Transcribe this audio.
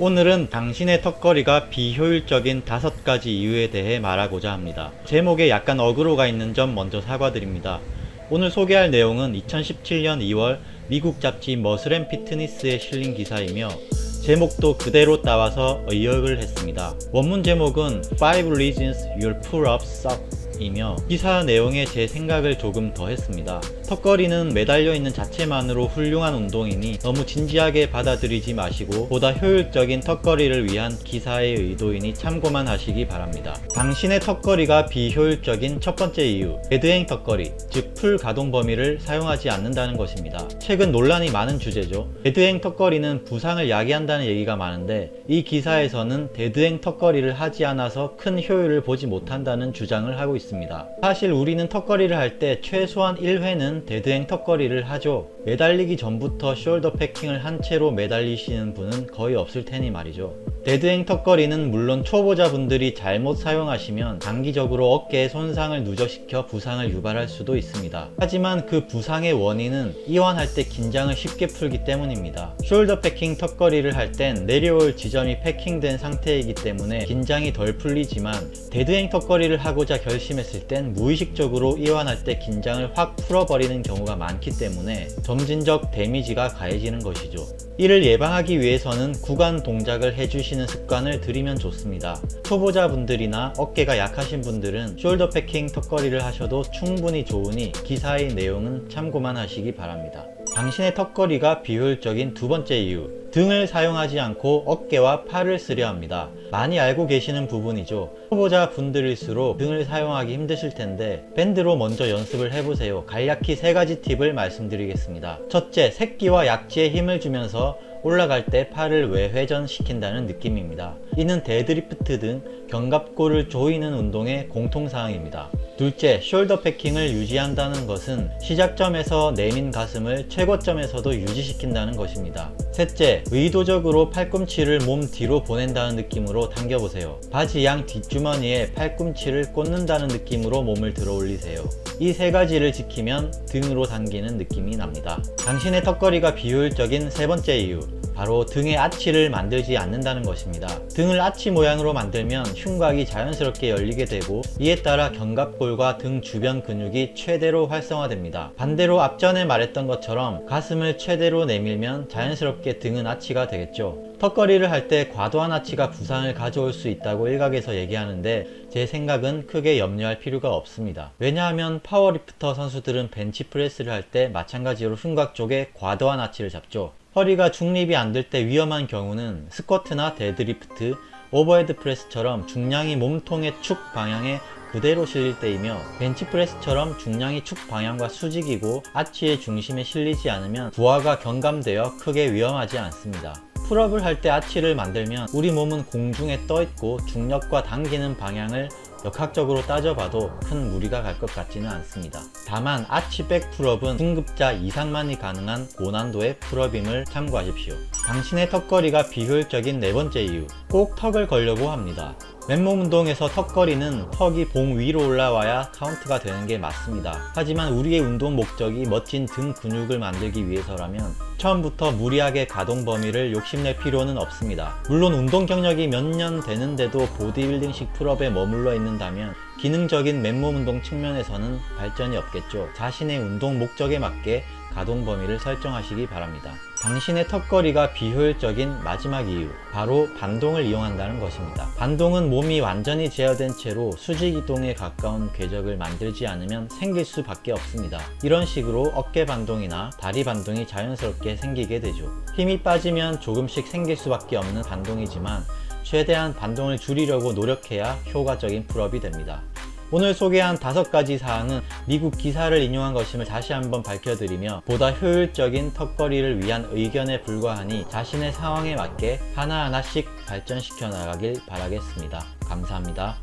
오늘은 당신의 턱걸이가 비효율적인 다섯 가지 이유에 대해 말하고자 합니다. 제목에 약간 어그로가 있는 점 먼저 사과드립니다. 오늘 소개할 내용은 2017년 2월 미국 잡지 머슬앤 피트니스에 실린 기사이며 제목도 그대로 따와서 의역을 했습니다. 원문 제목은 5 Reasons Your Pull-Ups Suck 이며 기사 내용에 제 생각을 조금 더했습니다. 턱걸이는 매달려 있는 자체만으로 훌륭한 운동이니 너무 진지하게 받아들이지 마시고 보다 효율적인 턱걸이를 위한 기사의 의도이니 참고만 하시기 바랍니다. 당신의 턱걸이가 비효율적인 첫 번째 이유, 데드행 턱걸이, 즉 풀 가동 범위를 사용하지 않는다는 것입니다. 최근 논란이 많은 주제죠. 데드행 턱걸이는 부상을 야기한다는 얘기가 많은데 이 기사에서는 데드행 턱걸이를 하지 않아서 큰 효율을 보지 못한다는 주장을 하고 있습니다. 사실 우리는 턱걸이를 할 때 최소한 1회는 데드행 턱걸이를 하죠. 매달리기 전부터 숄더 패킹을 한 채로 매달리시는 분은 거의 없을 테니 말이죠. 데드행 턱걸이는 물론 초보자분들이 잘못 사용하시면 장기적으로 어깨에 손상을 누적시켜 부상을 유발할 수도 있습니다. 하지만 그 부상의 원인은 이완할 때 긴장을 쉽게 풀기 때문입니다. 숄더 패킹 턱걸이를 할 땐 내려올 지점이 패킹된 상태이기 때문에 긴장이 덜 풀리지만 데드행 턱걸이를 하고자 결심했을 땐 무의식적으로 이완할 때 긴장을 확 풀어버리는 경우가 많기 때문에 점진적 데미지가 가해지는 것이죠. 이를 예방하기 위해서는 구간 동작을 해주시는 습관을 들이면 좋습니다. 초보자분들이나 어깨가 약하신 분들은 숄더 패킹 턱걸이를 하셔도 충분히 좋으니 기사의 내용은 참고만 하시기 바랍니다. 당신의 턱걸이가 비효율적인 두 번째 이유. 등을 사용하지 않고 어깨와 팔을 쓰려 합니다. 많이 알고 계시는 부분이죠. 초보자 분들일수록 등을 사용하기 힘드실 텐데 밴드로 먼저 연습을 해보세요. 간략히 세 가지 팁을 말씀드리겠습니다. 첫째, 새끼와 약지에 힘을 주면서 올라갈 때 팔을 외회전시킨다는 느낌입니다. 이는 데드리프트 등 견갑골을 조이는 운동의 공통사항입니다. 둘째, 숄더 패킹을 유지한다는 것은 시작점에서 내민 가슴을 최고점에서도 유지시킨다는 것입니다. 셋째, 의도적으로 팔꿈치를 몸 뒤로 보낸다는 느낌으로 당겨보세요. 바지 양 뒷주머니에 팔꿈치를 꽂는다는 느낌으로 몸을 들어 올리세요. 이 세 가지를 지키면 등으로 당기는 느낌이 납니다. 당신의 턱걸이가 비효율적인 세 번째 이유. 바로 등의 아치를 만들지 않는다는 것입니다. 등을 아치 모양으로 만들면 흉곽이 자연스럽게 열리게 되고 이에 따라 견갑골과 등 주변 근육이 최대로 활성화됩니다. 반대로 앞전에 말했던 것처럼 가슴을 최대로 내밀면 자연스럽게 등은 아치가 되겠죠. 턱걸이를 할 때 과도한 아치가 부상을 가져올 수 있다고 일각에서 얘기하는데 제 생각은 크게 염려할 필요가 없습니다. 왜냐하면 파워리프터 선수들은 벤치프레스를 할 때 마찬가지로 흉곽 쪽에 과도한 아치를 잡죠. 허리가 중립이 안 될 때 위험한 경우는 스쿼트나 데드리프트, 오버헤드 프레스처럼 중량이 몸통의 축 방향에 그대로 실릴 때이며 벤치프레스처럼 중량이 축 방향과 수직이고 아치의 중심에 실리지 않으면 부하가 경감되어 크게 위험하지 않습니다. 풀업을 할 때 아치를 만들면 우리 몸은 공중에 떠 있고 중력과 당기는 방향을 역학적으로 따져봐도 큰 무리가 갈 것 같지는 않습니다. 다만 아치 백 풀업은 중급자 이상만이 가능한 고난도의 풀업임을 참고하십시오. 당신의 턱걸이가 비효율적인 네 번째 이유. 꼭 턱을 걸려고 합니다. 맨몸 운동에서 턱걸이는 턱이 봉 위로 올라와야 카운트가 되는 게 맞습니다. 하지만 우리의 운동 목적이 멋진 등 근육을 만들기 위해서라면 처음부터 무리하게 가동 범위를 욕심낼 필요는 없습니다. 물론 운동 경력이 몇 년 되는데도 보디빌딩식 풀업에 머물러 있는다면 기능적인 맨몸 운동 측면에서는 발전이 없겠죠. 자신의 운동 목적에 맞게 가동 범위를 설정하시기 바랍니다. 당신의 턱걸이가 비효율적인 마지막 이유, 바로 반동을 이용한다는 것입니다. 반동은 몸이 완전히 제어된 채로 수직 이동에 가까운 궤적을 만들지 않으면 생길 수밖에 없습니다. 이런 식으로 어깨 반동이나 다리 반동이 자연스럽게 생기게 되죠. 힘이 빠지면 조금씩 생길 수밖에 없는 반동이지만 최대한 반동을 줄이려고 노력해야 효과적인 풀업이 됩니다. 오늘 소개한 다섯 가지 사항은 미국 기사를 인용한 것임을 다시 한번 밝혀드리며 보다 효율적인 턱걸이를 위한 의견에 불과하니 자신의 상황에 맞게 하나하나씩 발전시켜 나가길 바라겠습니다. 감사합니다.